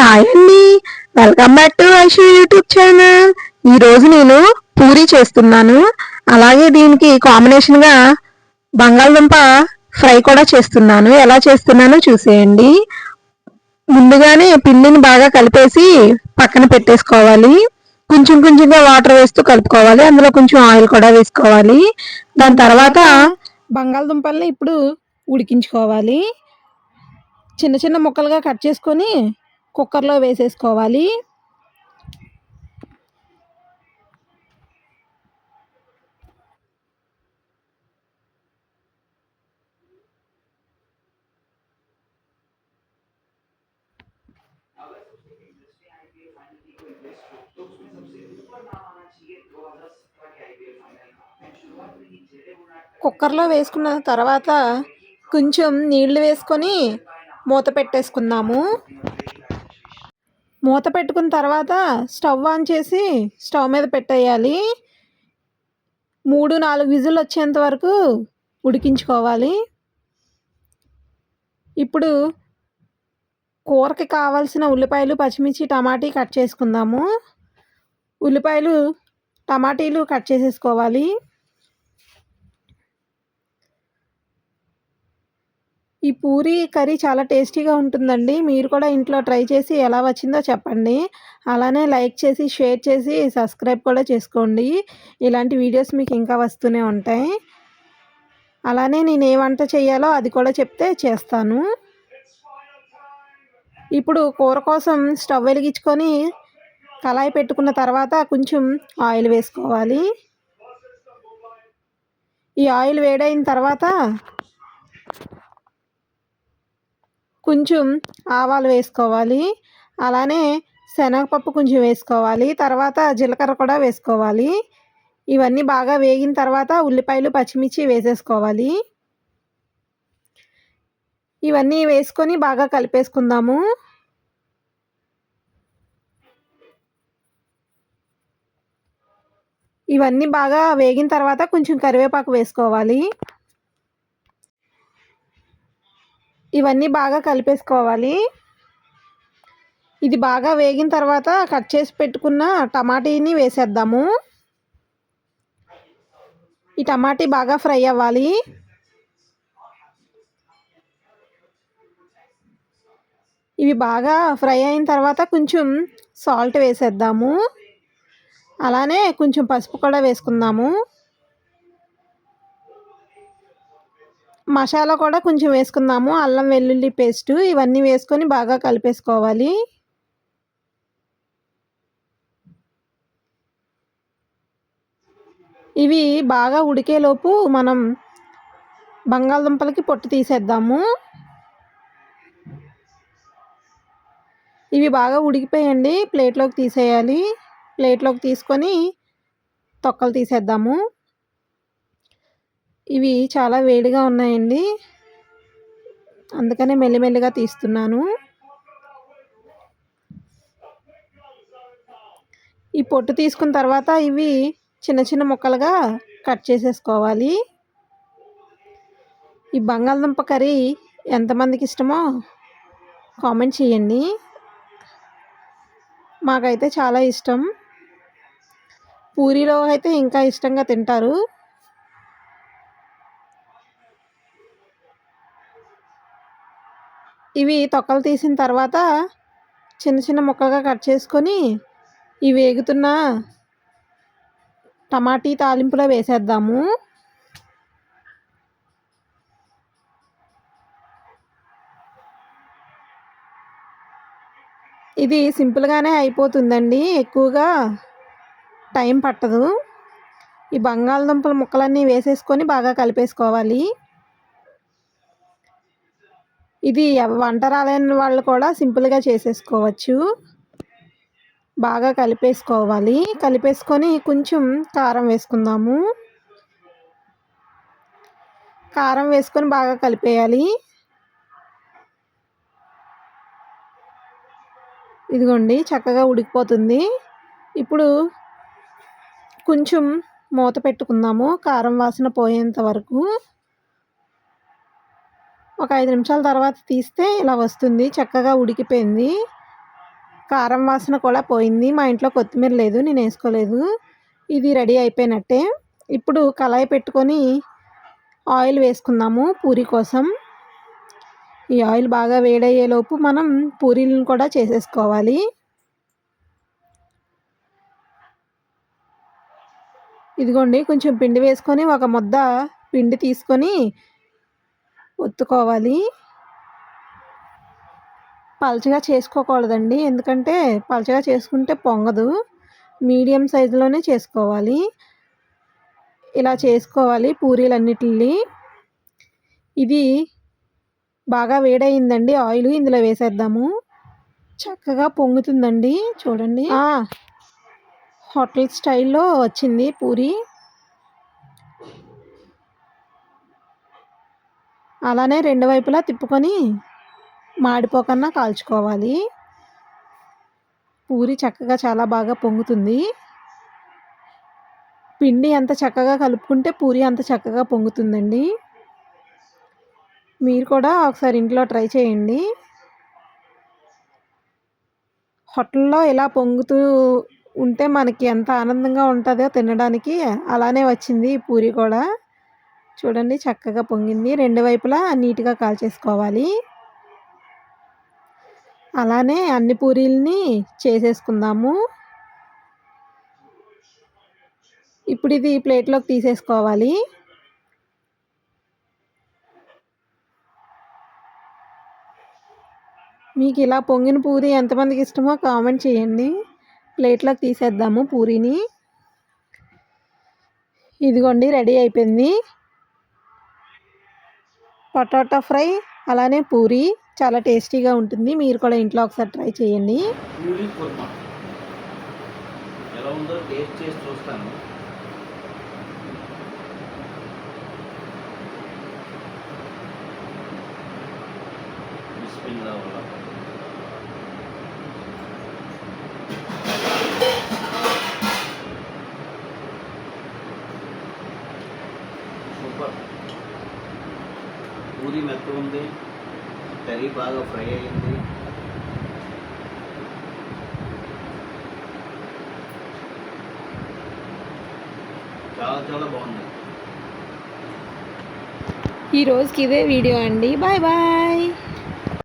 Hi అండి. Welcome back to Aishu YouTube channel. ఈరోజు నేను పూరి చేస్తున్నాను. అలాగే దీనికి కాంబినేషన్గా బంగాళదుంప ఫ్రై కూడా చేస్తున్నాను. ఎలా చేస్తున్నానో చూసేయండి. ముందుగానే పిండిని బాగా కలిపేసి పక్కన పెట్టేసుకోవాలి. కొంచెం కొంచెంగా వాటర్ వేస్తూ కలుపుకోవాలి. అందులో కొంచెం ఆయిల్ కూడా వేసుకోవాలి. దాని తర్వాత బంగాళదుంపల్ని ఇప్పుడు ఉడికించుకోవాలి. చిన్న చిన్న ముక్కలుగా కట్ చేసుకొని కుక్కర్లో వేసేసుకోవాలి. కుక్కర్లో వేసుకున్న తర్వాత కొంచెం నీళ్ళు వేసుకొని మూత పెట్టేసుకుందాము. మూత పెట్టుకున్న తర్వాత స్టవ్ ఆన్ చేసి స్టవ్ మీద పెట్టేయాలి. మూడు నాలుగు విజులు వచ్చేంత వరకు ఉడికించుకోవాలి. ఇప్పుడు కూరకి కావాల్సిన ఉల్లిపాయలు పచ్చిమిర్చి టమాటీ కట్ చేసుకుందాము. ఉల్లిపాయలు టమాటీలు కట్ చేసేసుకోవాలి. ఈ పూరి కర్రీ చాలా టేస్టీగా ఉంటుందండి. మీరు కూడా ఇంట్లో ట్రై చేసి ఎలా వచ్చిందో చెప్పండి. అలానే లైక్ చేసి షేర్ చేసి సబ్స్క్రైబ్ కూడా చేసుకోండి. ఇలాంటి వీడియోస్ మీకు ఇంకా వస్తూనే ఉంటాయి. అలానే నేను ఏ వంట చేయాలో అది కూడా చెప్తే చేస్తాను. ఇప్పుడు కూర కోసం స్టవ్ వెలిగించుకొని కళాయి పెట్టుకున్న తర్వాత కొంచెం ఆయిల్ వేసుకోవాలి. ఈ ఆయిల్ వేడైన తర్వాత కొంచెం ఆవాలు వేసుకోవాలి. అలానే శనగపప్పు కొంచెం వేసుకోవాలి. తర్వాత జీలకర్ర కూడా వేసుకోవాలి. ఇవన్నీ బాగా వేగిన తర్వాత ఉల్లిపాయలు పచ్చిమిర్చి వేసేసుకోవాలి. ఇవన్నీ వేసుకొని బాగా కలిపేసుకుందాము. ఇవన్నీ బాగా వేగిన తర్వాత కొంచెం కరివేపాకు వేసుకోవాలి. ఇవన్నీ బాగా కలిపేసుకోవాలి. ఇది బాగా వేగిన తర్వాత కట్ చేసి పెట్టుకున్న టమాటీని వేసేద్దాము. ఈ టమాటీ బాగా ఫ్రై అవ్వాలి. ఇవి బాగా ఫ్రై అయిన తర్వాత కొంచెం సాల్ట్ వేసేద్దాము. అలానే కొంచెం పసుపు కూడా వేసుకుందాము. మసాలా కూడా కొంచెం వేసుకుందాము. అల్లం వెల్లుల్లి పేస్టు ఇవన్నీ వేసుకొని బాగా కలిపేసుకోవాలి. ఇవి బాగా ఉడికేలోపు మనం బంగాళదుంపలకి పొట్టు తీసేద్దాము. ఇవి బాగా ఉడికిపోయండి. ప్లేట్లోకి తీసేయాలి. ప్లేట్లోకి తీసుకొని తొక్కలు తీసేద్దాము. ఇవి చాలా వేడిగా ఉన్నాయండి. అందుకనే మెల్లిమెల్లిగా తీస్తున్నాను. ఈ పొట్టు తీసుకున్న తర్వాత ఇవి చిన్న చిన్న ముక్కలుగా కట్ చేసేసుకోవాలి. ఈ బంగాళదుంప కర్రీ ఎంతమందికి ఇష్టమో కామెంట్ చేయండి. మాకైతే చాలా ఇష్టం. పూరిలో అయితే ఇంకా ఇష్టంగా తింటారు. ఇవి తొక్కలు తీసిన తర్వాత చిన్న చిన్న ముక్కలుగా కట్ చేసుకొని ఈ వేగుతున్న టమాటీ తాలింపులో వేసేద్దాము. ఇది సింపుల్గానే అయిపోతుందండి. ఎక్కువగా టైం పట్టదు. ఈ బంగాళదుంపల ముక్కలన్నీ వేసేసుకొని బాగా కలిపేసుకోవాలి. ఇది వంట రాలేని వాళ్ళు కూడా సింపుల్గా చేసేసుకోవచ్చు. బాగా కలిపేసుకోవాలి. కలిపేసుకొని కొంచెం కారం వేసుకుందాము. కారం వేసుకొని బాగా కలిపేయాలి. ఇదిగోండి చక్కగా ఉడికిపోతుంది. ఇప్పుడు కొంచెం మూత పెట్టుకుందాము. కారం వాసన పోయేంత వరకు. ఒక ఐదు నిమిషాల తర్వాత తీస్తే ఇలా వస్తుంది చక్కగా ఉడికిపోయింది. కారం వాసన కూడా పోయింది. మా ఇంట్లో కొత్తిమీర లేదు నేను వేసుకోలేదు. ఇది రెడీ అయిపోయినట్టే. ఇప్పుడు కళాయి పెట్టుకొని ఆయిల్ వేసుకుందాము పూరి కోసం. ఈ ఆయిల్ బాగా వేడయ్యేలోపు మనం పూరీలను కూడా చేసేసుకోవాలి. ఇదిగోండి కొంచెం పిండి వేసుకొని ఒక ముద్ద పిండి తీసుకొని ఒత్తుకోవాలి. పలచగా చేసుకోకూడదండి. ఎందుకంటే పలచగా చేసుకుంటే పొంగదు. మీడియం సైజులోనే చేసుకోవాలి. ఇలా చేసుకోవాలి పూరీలన్నిటిని. ఇది బాగా వేడయిందండి. ఆయిల్ ఇందులో వేసేద్దాము. చక్కగా పొంగుతుందండి. చూడండి. హోటల్ స్టైల్లో వచ్చింది పూరి. అలానే రెండు వైపులా తిప్పుకొని మాడిపోకన్నా కాల్చుకోవాలి. పూరి చక్కగా చాలా బాగా పొంగుతుంది. పిండి ఎంత చక్కగా కలుపుకుంటే పూరి అంత చక్కగా పొంగుతుందండి. మీరు కూడా ఒకసారి ఇంట్లో ట్రై చేయండి. హోటల్లో ఇలా పొంగుతూ ఉంటే మనకి ఎంత ఆనందంగా ఉంటుందో తినడానికి అలానే వచ్చింది పూరి కూడా. చూడండి చక్కగా పొంగింది. రెండు వైపులా నీట్గా కాల్చేసుకోవాలి. అలానే అన్ని పూరీల్ని చేసేసుకుందాము. ఇప్పుడు ఇది ప్లేట్లోకి తీసేసుకోవాలి. మీకు ఇలా పొంగిన పూరి ఎంతమందికి ఇష్టమో కామెంట్ చేయండి. ప్లేట్లోకి తీసేద్దాము పూరీని. ఇదిగోండి రెడీ అయిపోయింది. పొటాటో ఫ్రై అలానే పూరి చాలా టేస్టీగా ఉంటుంది. మీరు కూడా ఇంట్లో ఒకసారి ట్రై చేయండి. ఎలా ఉందో టేస్ట్ చేసి చూస్తాను. బిస్మిల్లా పూరి ఉంది కర్రీ బాగా ఫ్రై అయింది. చాలా చాలా బాగుంది. ఈ రోజుకి ఇదే వీడియో అండి. Bye bye.